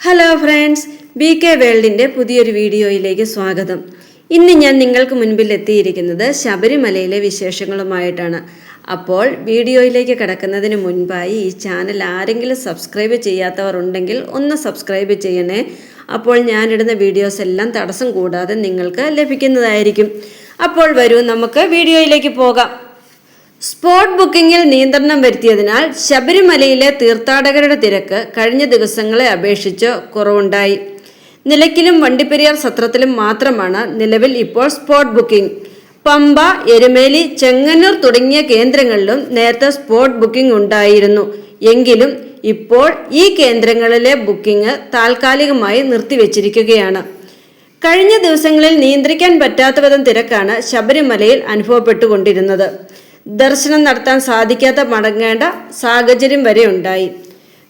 Hello friends B K വേൾഡിന്റെ പുതിയൊരു വീഡിയോയിലേക്ക് സ്വാഗതം. ഇന്ന് ഞാൻ നിങ്ങൾക്ക് മുൻപിൽ എത്തിയിരിക്കുന്നത് ശബരിമലയിലെ വിശേഷങ്ങളുമായിട്ടാണ്. അപ്പോൾ വീഡിയോയിലേക്ക് കിടക്കുന്നതിന് മുൻപായി ഈ ചാനൽ ആരെങ്കിലും സബ്സ്ക്രൈബ് ചെയ്യാത്തവർ ഉണ്ടെങ്കിൽ ഒന്ന് സബ്സ്ക്രൈബ് ചെയ്യണേ. അപ്പോൾ ഞാനിടുന്ന വീഡിയോസ് എല്ലാം തടസ്സം കൂടാതെ നിങ്ങൾക്ക് ലഭിക്കുന്നതായിരിക്കും. അപ്പോൾ വരൂ നമുക്ക് വീഡിയോയിലേക്ക് പോകാം. സ്പോട്ട് ബുക്കിംഗിൽ നിയന്ത്രണം വരുത്തിയതിനാൽ ശബരിമലയിലെ തീർത്ഥാടകരുടെ തിരക്ക് കഴിഞ്ഞ ദിവസങ്ങളെ അപേക്ഷിച്ച് കുറവുണ്ടായി. നിലയ്ക്കിലും വണ്ടിപ്പെരിയാർ സത്രത്തിലും മാത്രമാണ് നിലവിൽ ഇപ്പോൾ സ്പോട്ട് ബുക്കിംഗ്. പമ്പ എരുമേലി ചെങ്ങന്നൂർ തുടങ്ങിയ കേന്ദ്രങ്ങളിലും നേരത്തെ സ്പോട്ട് ബുക്കിംഗ് ഉണ്ടായിരുന്നു. എങ്കിലും ഇപ്പോൾ ഈ കേന്ദ്രങ്ങളിലെ ബുക്കിംഗ് താൽക്കാലികമായി നിർത്തിവെച്ചിരിക്കുകയാണ്. കഴിഞ്ഞ ദിവസങ്ങളിൽ നിയന്ത്രിക്കാൻ പറ്റാത്ത വിധം തിരക്കാണ് ശബരിമലയിൽ അനുഭവപ്പെട്ടുകൊണ്ടിരുന്നത്. ദർശനം നടത്താൻ സാധിക്കാത്ത മടങ്ങേണ്ട സാഹചര്യം വരെ ഉണ്ടായി.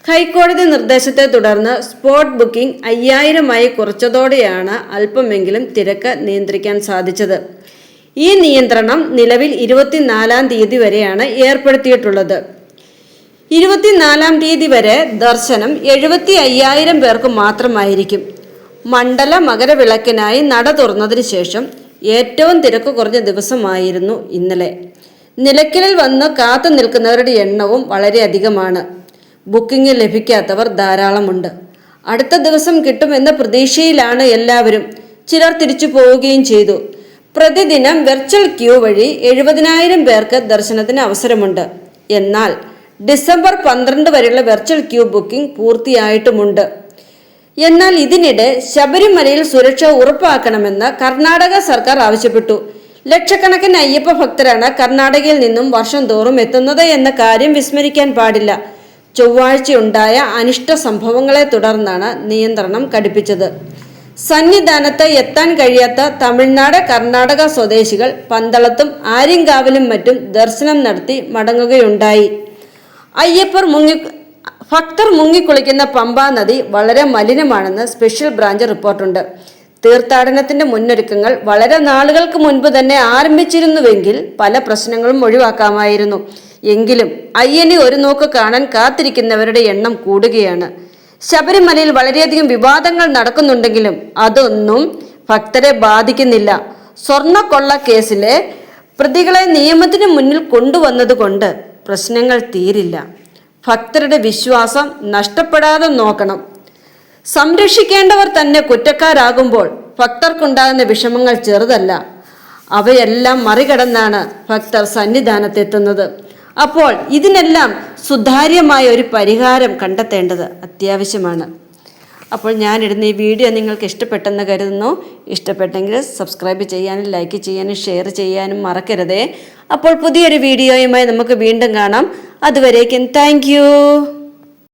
ഹൈക്കോടതി നിർദ്ദേശത്തെ തുടർന്ന് സ്പോട്ട് ബുക്കിംഗ് അയ്യായിരമായി കുറച്ചതോടെയാണ് അല്പമെങ്കിലും തിരക്ക് നിയന്ത്രിക്കാൻ സാധിച്ചത്. ഈ നിയന്ത്രണം നിലവിൽ ഇരുപത്തിനാലാം തീയതി വരെയാണ് ഏർപ്പെടുത്തിയിട്ടുള്ളത്. ഇരുപത്തിനാലാം തീയതി വരെ ദർശനം എഴുപത്തി അയ്യായിരം പേർക്ക് മാത്രമായിരിക്കും. മണ്ഡല മകരവിളക്കിനായി നട തുറന്നതിന് ശേഷം ഏറ്റവും തിരക്ക് കുറഞ്ഞ ദിവസമായിരുന്നു ഇന്നലെ. നിലയ്ക്കലിൽ വന്ന് കാത്തു നിൽക്കുന്നവരുടെ എണ്ണവും വളരെയധികമാണ് ബുക്കിംഗ് ലഭിക്കാത്തവർ ധാരാളമുണ്ട്. അടുത്ത ദിവസം കിട്ടുമെന്ന പ്രതീക്ഷയിലാണ് എല്ലാവരും. ചിലർ തിരിച്ചു പോവുകയും ചെയ്തു. പ്രതിദിനം വെർച്വൽ ക്യൂ വഴി എഴുപതിനായിരം പേർക്ക് ദർശനത്തിന് അവസരമുണ്ട്. എന്നാൽ ഡിസംബർ പന്ത്രണ്ട് വരെയുള്ള വെർച്വൽ ക്യൂ ബുക്കിംഗ് പൂർത്തിയായിട്ടുമുണ്ട്. എന്നാൽ ഇതിനിടെ ശബരിമലയിൽ സുരക്ഷ ഉറപ്പാക്കണമെന്ന് കർണാടക സർക്കാർ ആവശ്യപ്പെട്ടു. ലക്ഷക്കണക്കിന് അയ്യപ്പ ഭക്തരാണ് കർണാടകയിൽ നിന്നും വർഷം തോറും എത്തുന്നത് എന്ന കാര്യം വിസ്മരിക്കാൻ പാടില്ല. ചൊവ്വാഴ്ചയുണ്ടായ അനിഷ്ട സംഭവങ്ങളെ തുടർന്നാണ് നിയന്ത്രണം കടുപ്പിച്ചത്. സന്നിധാനത്ത് എത്താൻ കഴിയാത്ത തമിഴ്നാട് കർണാടക സ്വദേശികൾ പന്തളത്തും ആര്യങ്കാവിലും മറ്റും ദർശനം നടത്തി മടങ്ങുകയുണ്ടായി. അയ്യപ്പർ മുങ്ങി ഭക്തർ മുങ്ങിക്കുളിക്കുന്ന പമ്പാ നദി വളരെ മലിനമാണെന്ന് സ്പെഷ്യൽ ബ്രാഞ്ച് റിപ്പോർട്ടുണ്ട്. തീർത്ഥാടനത്തിന്റെ മുന്നൊരുക്കങ്ങൾ വളരെ നാളുകൾക്ക് മുൻപ് തന്നെ ആരംഭിച്ചിരുന്നുവെങ്കിൽ പല പ്രശ്നങ്ങളും ഒഴിവാക്കാമായിരുന്നു. എങ്കിലും അയ്യനെ ഒരു നോക്ക് കാണാൻ കാത്തിരിക്കുന്നവരുടെ എണ്ണം കൂടുകയാണ്. ശബരിമലയിൽ വളരെയധികം വിവാദങ്ങൾ നടക്കുന്നുണ്ടെങ്കിലും അതൊന്നും ഭക്തരെ ബാധിക്കുന്നില്ല. സ്വർണക്കൊള്ള കേസിലെ പ്രതികളെ നിയമത്തിന് മുന്നിൽ കൊണ്ടുവന്നതുകൊണ്ട് പ്രശ്നങ്ങൾ തീരില്ല. ഭക്തരുടെ വിശ്വാസം നഷ്ടപ്പെടാതെ നോക്കണം. സംരക്ഷിക്കേണ്ടവർ തന്നെ കുറ്റക്കാരാകുമ്പോൾ ഭക്തർക്കുണ്ടാകുന്ന വിഷമങ്ങൾ ചെറുതല്ല. അവയെല്ലാം മറികടന്നാണ് ഭക്തർ സന്നിധാനത്തെത്തുന്നത്. അപ്പോൾ ഇതിനെല്ലാം സുതാര്യമായ ഒരു പരിഹാരം കണ്ടെത്തേണ്ടത് അത്യാവശ്യമാണ്. അപ്പോൾ ഞാനിടുന്ന ഈ വീഡിയോ നിങ്ങൾക്ക് ഇഷ്ടപ്പെട്ടെന്ന് കരുതുന്നു. ഇഷ്ടപ്പെട്ടെങ്കിൽ സബ്സ്ക്രൈബ് ചെയ്യാനും ലൈക്ക് ചെയ്യാനും ഷെയർ ചെയ്യാനും മറക്കരുതേ. അപ്പോൾ പുതിയൊരു വീഡിയോയുമായി നമുക്ക് വീണ്ടും കാണാം. അതുവരേക്കും താങ്ക്